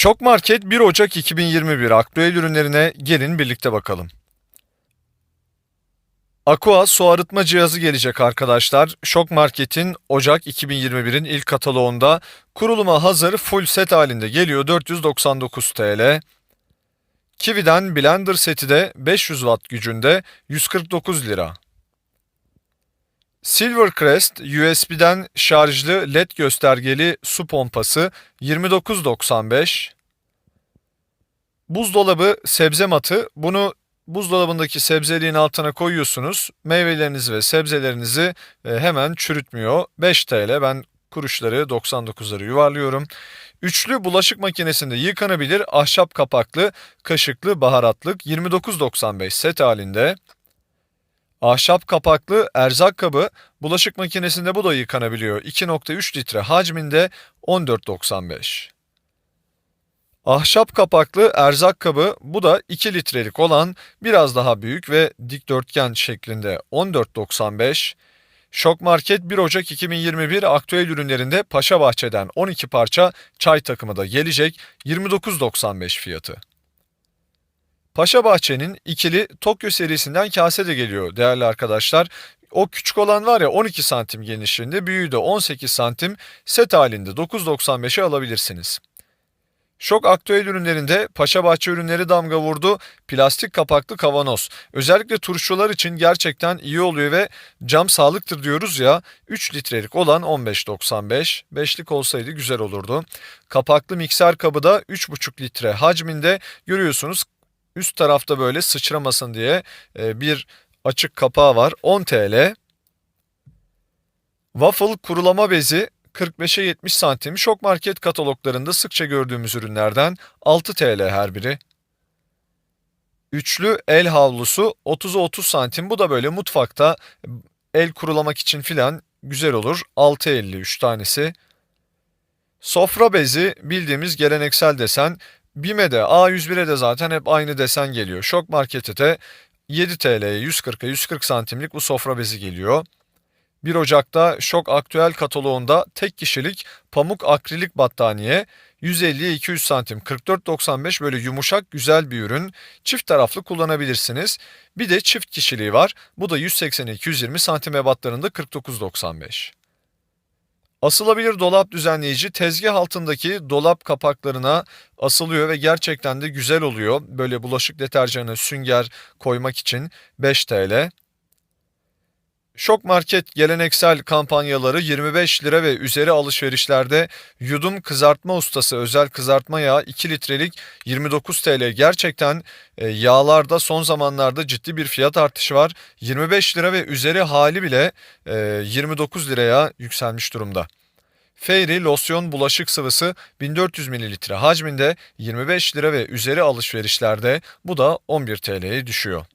Şok Market 1 Ocak 2021 aktüel ürünlerine gelin birlikte bakalım. Aqua su arıtma cihazı gelecek arkadaşlar. Şok Market'in Ocak 2021'in ilk kataloğunda kuruluma hazır full set halinde geliyor 499 TL. Kiwi'den blender seti de 500 watt gücünde 149 lira. Silvercrest USB'den şarjlı LED göstergeli su pompası 29.95. Buzdolabı sebze matı. Bunu buzdolabındaki sebzeliğin altına koyuyorsunuz. Meyvelerinizi ve sebzelerinizi e, hemen çürütmüyor. 5 TL. Ben kuruşları 99'ları yuvarlıyorum. Üçlü bulaşık makinesinde yıkanabilir ahşap kapaklı, kaşıklı, baharatlık 29.95 set halinde. Ahşap kapaklı erzak kabı bulaşık makinesinde bu da yıkanabiliyor. 2.3 litre hacminde 14.95. Ahşap kapaklı erzak kabı bu da 2 litrelik olan biraz daha büyük ve dikdörtgen şeklinde 14.95. Şok Market 1 Ocak 2021 aktüel ürünlerinde Paşa Bahçe'den 12 parça çay takımı da gelecek 29.95 fiyatı. Paşa Bahçe'nin ikili Tokyo serisinden kase de geliyor değerli arkadaşlar. O küçük olan var ya 12 santim genişliğinde, büyüğü de 18 santim set halinde 9.95'e alabilirsiniz. Şok aktüel ürünlerinde Paşa Bahçe ürünleri damga vurdu. Plastik kapaklı kavanoz. Özellikle turşular için gerçekten iyi oluyor ve cam sağlıktır diyoruz ya. 3 litrelik olan 15.95. 5'lik olsaydı güzel olurdu. Kapaklı mikser kabı da 3,5 litre hacminde görüyorsunuz. Üst tarafta böyle sıçramasın diye e, bir açık kapağı var. 10 TL. Waffle kurulama bezi 45'e 70 santim şok market kataloglarında sıkça gördüğümüz ürünlerden 6 TL her biri. Üçlü el havlusu 30'a 30 santim bu da böyle mutfakta el kurulamak için filan güzel olur. 6.53 tanesi. Sofra bezi bildiğimiz geleneksel desen. BİM'e de A101'e de zaten hep aynı desen geliyor. Şok markete de 7 TL'ye 140'a 140 santimlik bu sofra bezi geliyor. 1 Ocak'ta Şok Aktüel kataloğunda tek kişilik pamuk akrilik battaniye 150'ye 200 santim 44.95 böyle yumuşak güzel bir ürün. Çift taraflı kullanabilirsiniz. Bir de çift kişiliği var. Bu da 180'e 220 santim ebatlarında 49.95. Asılabilir dolap düzenleyici tezgah altındaki dolap kapaklarına asılıyor ve gerçekten de güzel oluyor. Böyle bulaşık deterjanı, sünger koymak için 5 TL. Şok Market geleneksel kampanyaları 25 lira ve üzeri alışverişlerde yudum kızartma ustası özel kızartma yağı 2 litrelik 29 TL. Gerçekten e, yağlarda son zamanlarda ciddi bir fiyat artışı var. 25 lira ve üzeri hali bile e, 29 liraya yükselmiş durumda. Fairy losyon bulaşık sıvısı 1400 ml hacminde 25 lira ve üzeri alışverişlerde bu da 11 TL'ye düşüyor.